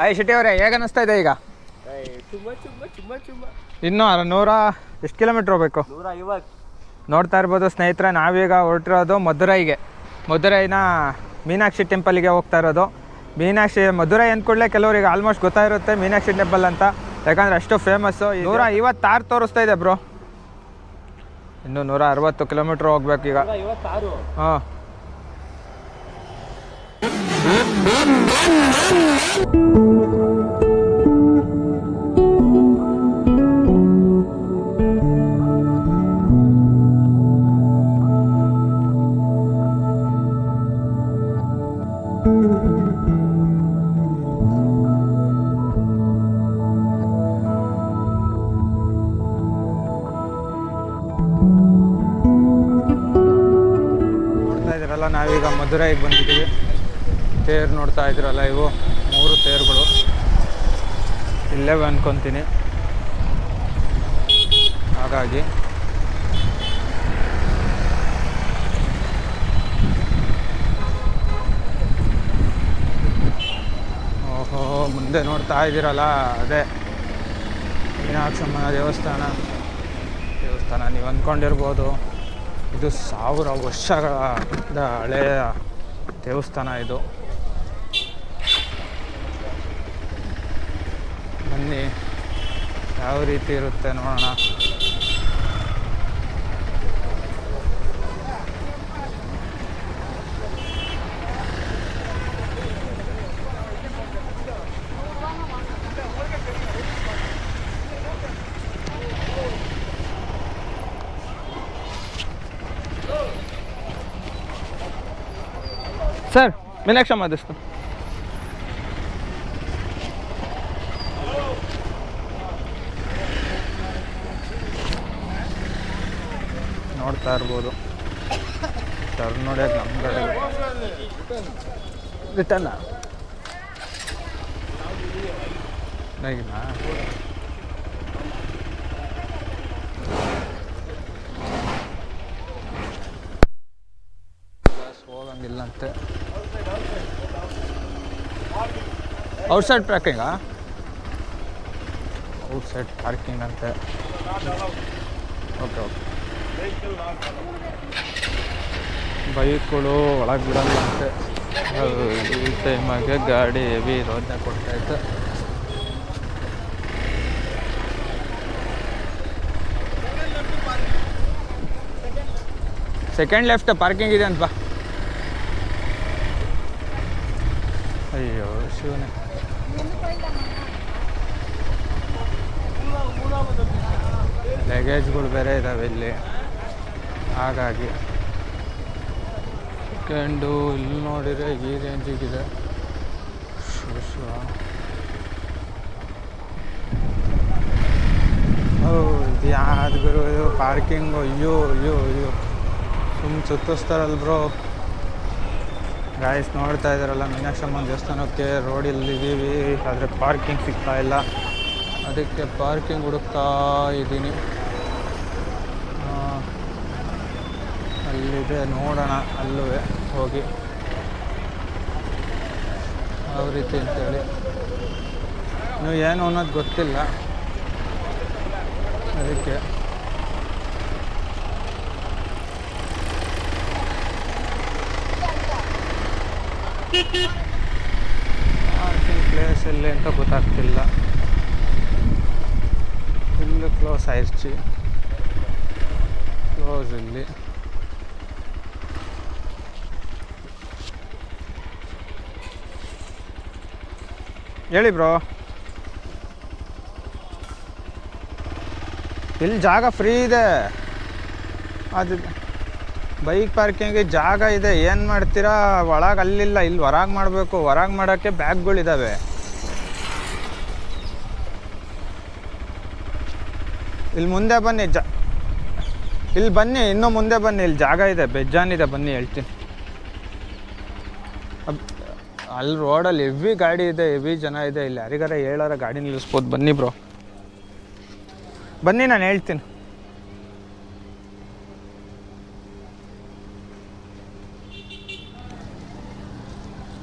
ಅಯ್ಯ ಶೆಟ್ಟಿ ಅವರೇ ಹೇಗೆ ಅನಿಸ್ತಾ ಇದೆ ಈಗ? ಇನ್ನು ನೂರ ಎಷ್ಟು ಕಿಲೋಮೀಟ್ರ್ ಹೋಗ್ಬೇಕು? ನೋಡ್ತಾ ಇರ್ಬೋದು ಸ್ನೇಹಿತರೆ ನಾವೀಗ ಹೊರಟಿರೋದು ಮಧುರೈಗೆ. ಮಧುರೈನ ಮೀನಾಕ್ಷಿ ಟೆಂಪಲ್ಗೆ ಹೋಗ್ತಾ ಇರೋದು. ಮೀನಾಕ್ಷಿ ಮಧುರೈ ಅಂದ್ಕೂಡಲೇ ಕೆಲವರಿಗೆ ಆಲ್ಮೋಸ್ಟ್ ಗೊತ್ತಾಗಿರುತ್ತೆ ಮೀನಾಕ್ಷಿ ಟೆಂಪಲ್ ಅಂತ. ಯಾಕಂದ್ರೆ ಅಷ್ಟು ಫೇಮಸ್ಸು ನೂರ ಐವತ್ತಾರು ತೋರಿಸ್ತಾ ಇದೆ ಬ್ರೋ ಇನ್ನು ನೂರ ಅರವತ್ತು ಕಿಲೋಮೀಟ್ರ್ ಹೋಗ್ಬೇಕು ಈಗ. ಹಾಂ. ಮಧುರೈಗೆ ಬಂದಿದ್ದೀವಿ. ತೇರು ನೋಡ್ತಾ ಇದ್ರಲ್ಲ ಇವು? ಮೂರು ತೇರುಗಳು. ಇಲ್ಲೇ ಅನ್ಕೊತೀನಿ. ಹಾಗಾಗಿ. ಓಹೋ, ಮುಂದೆ ನೋಡ್ತಾ ಇದ್ದೀರಲ್ಲ, ಅದೇ. ಮೀನಾಕ್ಷಮ್ಮನ ದೇವಸ್ಥಾನ. ದೇವಸ್ಥಾನ ನೀವು ಅಂದ್ಕೊಂಡಿರ್ಬೋದು ಇದು ಸಾವಿರ ವರ್ಷಗಳ ಹಳೆಯ ದೇವಸ್ಥಾನ ಇದು. ಬನ್ನಿ ಯಾವ ರೀತಿ ಇರುತ್ತೆ ನೋಡೋಣ. ಸರ್ ಮೀನಾಕ್ಷಮ್ಮ ದೇವಸ್ಥಾನ ನೋಡ್ತಾ ಇರ್ಬೋದು. ಟರ್ನ್ ನೋಡ್ಯಾಕ ನಮ್ಮ ಕಡೆ. ರಿಟರ್ನ ಔಟ್ ಪ್ಯಾಕಿಂಗಾ ಔಟ್ಸೈಡ್ ಪಾರ್ಕಿಂಗ್ ಅಂತೆ. ಓಕೆ ಓಕೆ ಬೈಕ್ಗಳು ಒಳಗೆ ಬಿಡಲ್ಲ ಅಂತೆ. ಈ ಟೈಮಾಗೆ ಗಾಡಿ ಹೆವಿ ಇರೋದನ್ನ ಕೊಡ್ತಾಯಿತ್ತು ಸೆಕೆಂಡ್ ಲೆಫ್ಟ್ ಪಾರ್ಕಿಂಗ್ ಇದೆ ಅಂತ ಬಾ. ಅಯ್ಯೋ, ಶಿವನೇ. ಲಗೇಜ್ಗಳು ಬೇರೆ ಇದ್ದಾವೆ ಇಲ್ಲಿ. ಹಾಗಾಗಿ ಸೆಕೆಂಡು ಇಲ್ಲಿ ನೋಡಿದರೆ ಈ ರೇಂಜಿಗಿದೆ. ಇದು ಯಾವ್ದು ಗುರು, ಇದು ಪಾರ್ಕಿಂಗು. ಅಯ್ಯೋ ಅಯ್ಯೋ ಅಯ್ಯೋ. ಸುಮ್ಮನೆ ಸುತ್ತಿಸ್ತಾರಲ್ಲ ಬ್ರೋ ಗಾಯಸ್ ನೋಡ್ತಾ ಇದ್ದಾರಲ್ಲ, ಮೀನಾಕ್ಷಮ್ಮನ ದೇವಸ್ಥಾನಕ್ಕೆ ರೋಡಲ್ಲಿದ್ದೀವಿ ಆದರೆ ಪಾರ್ಕಿಂಗ್ ಸಿಗ್ತಾ ಇಲ್ಲ. ಅದಕ್ಕೆ ಪಾರ್ಕಿಂಗ್ ಹುಡುಕ್ತಾ ಇದ್ದೀನಿ. ಅಲ್ಲಿದೆ, ನೋಡೋಣ ಅಲ್ಲೂ ಹೋಗಿ. ಯಾವ ರೀತಿ ಅಂತೇಳಿ. ನೀವು ಏನು ಅನ್ನೋದು ಗೊತ್ತಿಲ್ಲ. ಅದಕ್ಕೆ ಪಾರ್ಕಿಂಗ್ ಪ್ಲೇಸ್ ಎಲ್ಲಿ ಅಂತ ಗೊತ್ತಾಗ್ತಿಲ್ಲ. ಇಲ್ಲಿ ಕ್ಲೋಸ್ ಆಯ್ತು. ಕ್ಲೋಸ್ ಇಲ್ಲಿ ಹೇಳಿ ಬ್ರೋ ಇಲ್ಲಿ ಜಾಗ ಫ್ರೀ ಇದೆ. ಅದು ಬೈಕ್ ಪಾರ್ಕಿಂಗ್ ಜಾಗ ಇದೆ, ಏನು ಮಾಡ್ತೀರಾ? ಒಳಗೆ ಅಲ್ಲಿಲ್ಲ, ಇಲ್ಲಿ ಹೊರಗೆ ಮಾಡಬೇಕು. ಹೊರಗೆ ಮಾಡೋಕ್ಕೆ ಬ್ಯಾಗ್ಗಳಿದ್ದಾವೆ ಇಲ್ಲಿ ಮುಂದೆ ಬನ್ನಿ, ಜ ಇಲ್ಲಿ ಬನ್ನಿ, ಇನ್ನೂ ಮುಂದೆ ಬನ್ನಿ. ಇಲ್ಲಿ ಜಾಗ ಇದೆ ಬೆಜ್ಜಾನಿದೆ ಬನ್ನಿ, ಹೇಳ್ತೀನಿ. ಅಲ್ಲಿ ರೋಡಲ್ಲಿ ಹೆವಿ ಗಾಡಿ ಇದೆ, ಹೆವಿ ಜನ ಇದೆ. ಇಲ್ಲಿ ಯಾರಿಗಾರ ಹೇಳಾರ ಗಾಡಿ ನಿಲ್ಲಿಸ್ಬೋದು. ಬನ್ನಿ ಬ್ರೋ. ಬನ್ನಿ, ನಾನು ಹೇಳ್ತೀನಿ.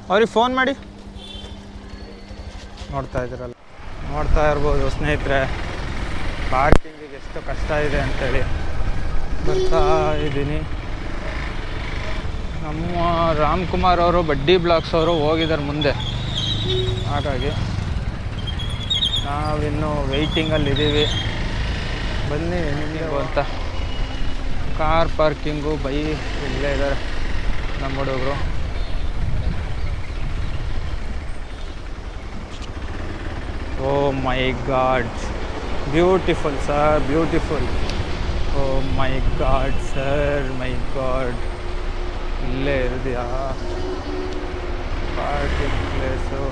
ಅವ್ರಿಗೆ ಫೋನ್ ಮಾಡಿ. ನೋಡ್ತಾ ಇದ್ದೀರಲ್ಲ. ನೋಡ್ತಾ ಇರ್ಬೋದು ಸ್ನೇಹಿತರೆ. ಪಾರ್ಕಿಂಗಿಗೆ ಎಷ್ಟು ಕಷ್ಟ ಇದೆ ಅಂತೇಳಿ. ಬರ್ತಾ ಇದ್ದೀನಿ. ನಮ್ಮ ರಾಮ್ಕುಮಾರ್ ಅವರು ಬಡ್ಡಿ ಬ್ಲಾಕ್ಸ್ ಅವರು ಹೋಗಿದ್ದಾರೆ ಮುಂದೆ. ಹಾಗಾಗಿ ನಾವಿನ್ನು ವೆಯ್ಟಿಂಗಲ್ಲಿ ಇದ್ದೀವಿ ಬನ್ನಿ ನಿಮಗೆ ಅಂತ. ಕಾರ್ ಪಾರ್ಕಿಂಗು ಬೈ ಇಲ್ಲೇ ಇದ್ದಾರೆ ನಮ್ಮ ಹುಡುಗರು. ಓ my god beautiful sir beautiful oh my god sir my god ಇಲ್ಲೇ ಇರಿದೆಯಾ parking place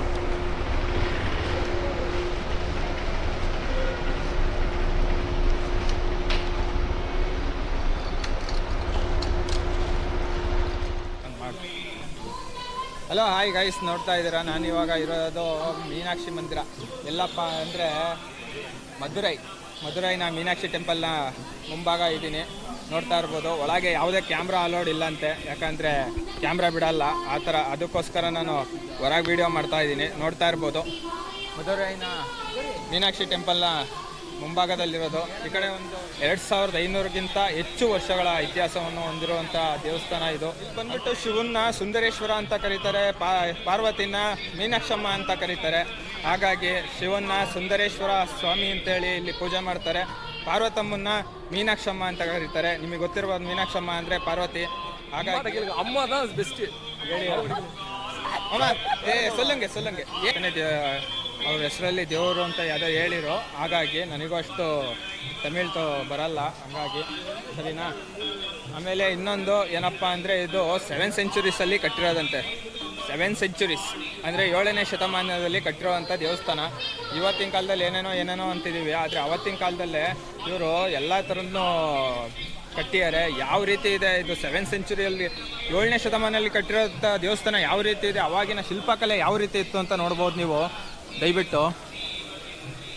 hello hi guys ನೋಡ್ತಾ ಇದ್ದೀರಾ? ನಾನು ಇವಾಗ ಇರೋದು ಮೀನಾಕ್ಷಿ ಮಂದಿರ. ಎಲ್ಲಪ್ಪ ಅಂದರೆ ಮಧುರೈ. ಮಧುರೈನ ಮೀನಾಕ್ಷಿ ಟೆಂಪಲ್ನ ಮುಂಭಾಗ ಇದ್ದೀನಿ. ನೋಡ್ತಾ ಇರ್ಬೋದು. ಒಳಗೆ ಯಾವುದೇ ಕ್ಯಾಮ್ರಾ ಅಲೋಡ್ ಇಲ್ಲಂತೆ. ಯಾಕಂದರೆ ಕ್ಯಾಮ್ರಾ ಬಿಡಲ್ಲ. ಆ ಥರ ಅದಕ್ಕೋಸ್ಕರ ನಾನು ಹೊರಗೆ ವೀಡಿಯೋ ಮಾಡ್ತಾ ಇದ್ದೀನಿ. ನೋಡ್ತಾ ಇರ್ಬೋದು. ಮಧುರೈನ ಮೀನಾಕ್ಷಿ ಟೆಂಪಲ್ನ ಮುಂಭಾಗದಲ್ಲಿರೋದು. ಈ ಕಡೆ ಒಂದು ಎರಡು ಸಾವಿರದ ಐನೂರಕ್ಕಿಂತ ಹೆಚ್ಚು ವರ್ಷಗಳ ಇತಿಹಾಸವನ್ನು ಹೊಂದಿರುವಂಥ ದೇವಸ್ಥಾನ ಇದು. ಬಂದ್ಬಿಟ್ಟು ಶಿವನ್ನ ಸುಂದರೇಶ್ವರ ಅಂತ ಕರೀತಾರೆ ಪಾರ್ವತಿನ ಮೀನಾಕ್ಷಮ್ಮ ಅಂತ ಕರೀತಾರೆ. ಹಾಗಾಗಿ ಶಿವನ್ನ ಸುಂದರೇಶ್ವರ ಸ್ವಾಮಿ ಅಂತ ಹೇಳಿ ಇಲ್ಲಿ ಪೂಜೆ ಮಾಡ್ತಾರೆ. ಪಾರ್ವತಮ್ಮನ್ನ ಮೀನಾಕ್ಷಮ್ಮ ಅಂತ ಕರೀತಾರೆ. ನಿಮಗೆ ಗೊತ್ತಿರುವ ಮೀನಾಕ್ಷಮ್ಮ ಅಂದ್ರೆ ಪಾರ್ವತಿ. ಹಾಗಾಗಿ ಅಮ್ಮ ಬೆಸ್ಟ್ ಅಮ್ಮ ಏ ಸೊಲ್ಲಂಗೆ ಸೊಲ್ಲಂಗೆ. ಅವ್ರ ಹೆಸರಲ್ಲಿ ದೇವರು ಅಂತ ಯಾವುದೋ ಹೇಳಿರೋ, ಹಾಗಾಗಿ ನನಗೂ ಅಷ್ಟು ತಮಿಳ್ ತೋ ಬರಲ್ಲ, ಹಂಗಾಗಿ. ಸರಿನಾ? ಆಮೇಲೆ ಇನ್ನೊಂದು ಏನಪ್ಪ ಅಂದರೆ ಇದು ಸೆವೆನ್ ಸೆಂಚುರೀಸಲ್ಲಿ ಕಟ್ಟಿರೋದಂತೆ. ಸೆವೆನ್ ಸೆಂಚುರೀಸ್ ಅಂದರೆ ಏಳನೇ ಶತಮಾನದಲ್ಲಿ ಕಟ್ಟಿರೋವಂಥ ದೇವಸ್ಥಾನ. ಇವತ್ತಿನ ಕಾಲದಲ್ಲಿ ಏನೇನೋ ಏನೇನೋ ಅಂತಿದ್ದೀವಿ ಆದರೆ ಅವತ್ತಿನ ಕಾಲದಲ್ಲೇ ಇವರು ಎಲ್ಲ ಥರದ್ದು ಕಟ್ಟಿದ್ದಾರೆ ಯಾವ ರೀತಿ ಇದೆ ಇದು ಸೆವೆನ್ ಸೆಂಚುರಿಯಲ್ಲಿ ಏಳನೇ ಶತಮಾನದಲ್ಲಿ ಕಟ್ಟಿರೋಂಥ ದೇವಸ್ಥಾನ ಯಾವ ರೀತಿ ಇದೆ? ಅವಾಗಿನ ಶಿಲ್ಪಕಲೆ ಯಾವ ರೀತಿ ಇತ್ತು ಅಂತ ನೋಡ್ಬೋದು ನೀವು. ದಯವಿಟ್ಟು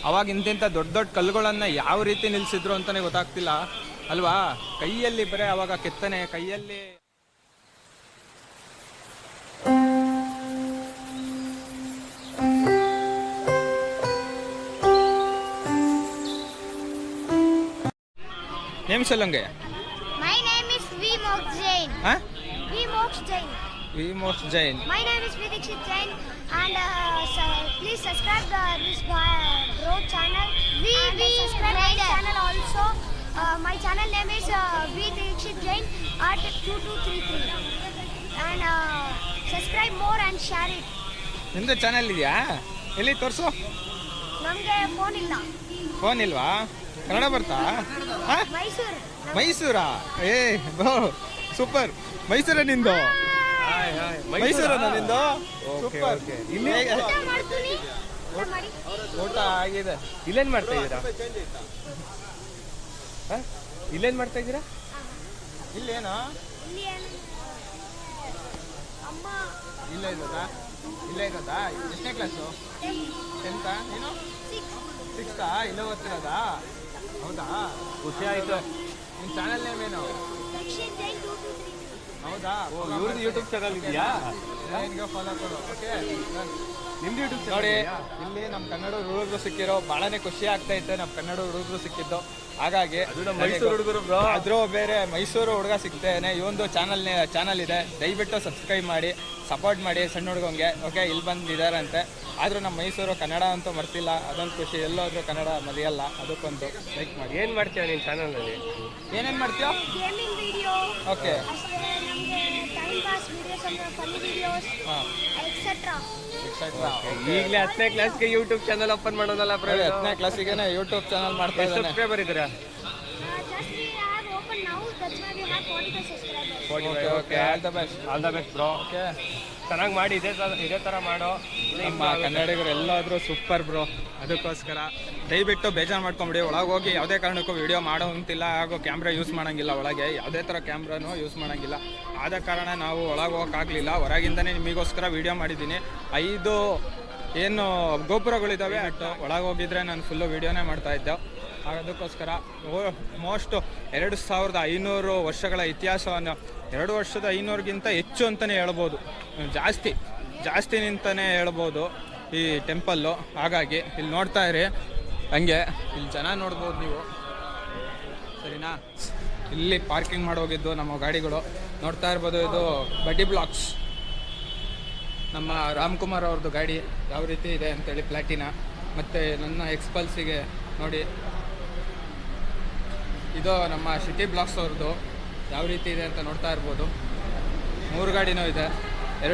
ಅವಾಗ ಇಂತಿಂಥ ದೊಡ್ಡ ದೊಡ್ಡ ಕಲ್ಲುಗಳನ್ನು ಯಾವ ರೀತಿ ನಿಲ್ಲಿಸಿದ್ರು ಅಂತಲೇ ಗೊತ್ತಾಗ್ತಿಲ್ಲ. ಅಲ್ವಾ? ಕೈಯಲ್ಲಿ ಬರೀ ಅವಾಗ ಕೆತ್ತನೆ ಕೈಯಲ್ಲಿ name ಅಲ್ಲಂಗೆ my name is V Mox Jain. ಹಾಂ most Jain. V most Jain My name is Vidikshit Jain, and uh, so please subscribe the this uh, bro channel. We and we subscribe my channel also. Uh, my channel name is uh, Vidikshit Jain at two two three three. And uh, subscribe more and share it. ನಿಮ್ದು channel ಇದೆಯಾ ಎಲ್ಲಿ ತೋರಿಸು ನಮಗೆ phone ಇಲ್ಲ phone ಇಲ್ವಾ ಕನ್ನಡ ಬರ್ತಾ ಹಾ ಮೈಸೂರು ಮೈಸೂರಾ ಏ ಬೋ ಸೂಪರ್ ಮೈಸೂರ ನಿಂದು ಮೈಸೂರ? ನಿಂದು ಓಕೆ ಇಲ್ಲಿ ಊಟ ಮಾಡ್ತೀನಿ. ಮಾಡಿ. ಊಟ ಆಗಿದೆ. ಇಲ್ಲೇನ್ ಮಾಡ್ತಾ ಇದ್ದೀರಾ? ಇಲ್ಲೇನ್ ಮಾಡ್ತಾ ಇದ್ದೀರಾ? ಇಲ್ಲೇನಾ? ಇಲ್ಲ ಏನು? ಅಮ್ಮ. ಇಲ್ಲೇ ಇರೋದಾ? ಇಲ್ಲೇ ಇರೋದಾ? ಎಷ್ಟನೇ ಕ್ಲಾಸು ಟೆಂತಾ ನೀನು? ಸಿಕ್ಸ್ ಸಿಕ್ಸ್ತಾ ಇಲ್ಲೇ ಓದ್ತಿರೋದಾ? ಹೌದಾ? ಖುಷಿ ಆಯ್ತು. ನಿಮ್ಮ ಚಾನಲ್ ನೇಮ್ ಏನು? ಓ ಹೌದಾ ಇವ್ರದ್ದು ಯೂಟ್ಯೂಬ್ ಚಾನಲ್ ಇದೆಯಾ? ಲೈನ್ಗೆ ಫಾಲೋ ಕೊಡು. ಓಕೆ ನಿಮ್ದು ಯೂಟ್ಯೂಬ್ ನೋಡಿ ಇಲ್ಲಿ ನಮ್ಮ ಕನ್ನಡ ಹುಡುಗರು ಸಿಕ್ಕಿರೋ ಬಹಳನೇ ಖುಷಿ ಆಗ್ತಾ ಇತ್ತು ನಮ್ಮ ಕನ್ನಡ ಹುಡುಗರು ಸಿಕ್ಕಿದ್ದು. ಹಾಗಾಗಿ ಅದು ಮೈಸೂರು ಹುಡುಗರು ಬ್ರೋ. ಅದ್ರ ಬೇರೆ ಮೈಸೂರು ಹುಡುಗ ಸಿಗ್ತೇನೆ. ಈ ಒಂದು ಚಾನಲ್ ಚಾನಲ್ ಇದೆ. ದಯವಿಟ್ಟು ಸಬ್ಸ್ಕ್ರೈಬ್ ಮಾಡಿ ಸಪೋರ್ಟ್ ಮಾಡಿ ಸಣ್ಣ ಹುಡುಗಂಗೆ. ಓಕೆ ಇಲ್ಲಿ ಬಂದಿದಾರಂತೆ ಆದರೂ ನಮ್ಮ ಮೈಸೂರು ಕನ್ನಡ ಅಂತೂ ಮರ್ತಿಲ್ಲ. ಅದೊಂದು ಖುಷಿ. ಎಲ್ಲೋದ್ರೂ ಕನ್ನಡ ಮರೆಯಲ್ಲ. ಅದಕ್ಕೊಂದು ಲೈಕ್ ಮಾಡಿ. ಏನ್ ಮಾಡ್ತೀಯ ನಿನ್ ಚಾನಲಲ್ಲಿ ಏನೇನು ಮಾಡ್ತೀಯೋ? Gaming video. ಓಕೆ ಈಗಲೇ ಹತ್ತನೇ ಕ್ಲಾಸ್ಗೆ ಯೂಟ್ಯೂಬ್ ಚಾನಲ್ ಓಪನ್ ಮಾಡೋದಲ್ಲ ಹತ್ತನೇ ಕ್ಲಾಸಿಗೆ ಯೂಟ್ಯೂಬ್ ಚಾನಲ್ ಮಾಡ್ತಾ ಇದ್ದಾನೆ. ಸಬ್ಸ್ಕ್ರೈಬರ್ ಇದ್ದೀರಾ? Just we have open now that's why we have 45 subscribers okay okay all the best all the best bro okay ಚೆನ್ನಾಗಿ ಮಾಡಿ ಇದೇ ತರ ಇದೇ ತರ ಮಾಡೋ. ನಮ್ಮ ಕನ್ನಡಿಗರು ಎಲ್ಲಾದರೂ ಸೂಪರ್ ಬ್ರೋ ಅದಕ್ಕೋಸ್ಕರ ದಯವಿಟ್ಟು ಬೇಜಾರು ಮಾಡ್ಕೊಂಬಿಡಿ. ಒಳಗೆ ಹೋಗಿ ಯಾವುದೇ ಕಾರಣಕ್ಕೂ ವಿಡಿಯೋ ಮಾಡೋ ಅಂತಿಲ್ಲ. ಹಾಗೂ ಕ್ಯಾಮ್ರಾ ಯೂಸ್ ಮಾಡೋಂಗಿಲ್ಲ ಒಳಗೆ. ಯಾವುದೇ ಥರ ಕ್ಯಾಮ್ರಾನು ಯೂಸ್ ಮಾಡೋಂಗಿಲ್ಲ. ಆದ ಕಾರಣ ನಾವು ಒಳಗೆ ಹೋಗೋಕ್ಕಾಗಲಿಲ್ಲ ಹೊರಗಿಂದನೇ ನಿಮಗೋಸ್ಕರ ವಿಡಿಯೋ ಮಾಡಿದ್ದೀನಿ. ಐದು ಏನು ಗೋಪುರಗಳಿದ್ದಾವೆ ಒಳಗೆ ಹೋಗಿದ್ರೆ ನಾನು ಫುಲ್ಲು ವಿಡಿಯೋನೇ ಮಾಡ್ತಾ ಇದ್ದೆ. ಅದಕ್ಕೋಸ್ಕರ ಮೋಸ್ಟು ಎರಡು ಸಾವಿರದ ಐನೂರು ವರ್ಷಗಳ ಇತಿಹಾಸವನ್ನು ಎರಡು ವರ್ಷದ ಐನೂರಿಗಿಂತ ಹೆಚ್ಚು ಅಂತಲೇ ಹೇಳ್ಬೋದು. ಜಾಸ್ತಿ ಜಾಸ್ತಿ ನಿಂತಲೇ ಹೇಳ್ಬೋದು ಈ ಟೆಂಪಲ್ಲು ಹಾಗಾಗಿ ಇಲ್ಲಿ ನೋಡ್ತಾ ಇರಿ. ಹಂಗೆ ಇಲ್ಲಿ ಜನ ನೋಡ್ಬೋದು ನೀವು. ಸರಿನಾ? ಇಲ್ಲಿ ಪಾರ್ಕಿಂಗ್ ಮಾಡೋಗಿದ್ದು ನಮ್ಮ ಗಾಡಿಗಳು. ನೋಡ್ತಾ ಇರ್ಬೋದು ಇದು ಬಡ್ಡಿ ಬ್ಲಾಕ್ಸ್ ನಮ್ಮ ರಾಮ್ಕುಮಾರ್ ಅವ್ರದ್ದು ಗಾಡಿ ಯಾವ ರೀತಿ ಇದೆ ಅಂತೇಳಿ ಪ್ಲಾಟಿನ ಮತ್ತು ನನ್ನ ಎಕ್ಸ್ಪಲ್ಸಿಗೆ ನೋಡಿ. ಇದು ನಮ್ಮ ಸಿಟಿ ಬ್ಲಾಕ್ಸ್ ಅವ್ರದ್ದು. ಯಾವ ರೀತಿ ಇದೆ ಅಂತ ನೋಡ್ತಾ ಇರ್ಬೋದು. ಮೂರು ಗಾಡಿನೂ ಇದೆ.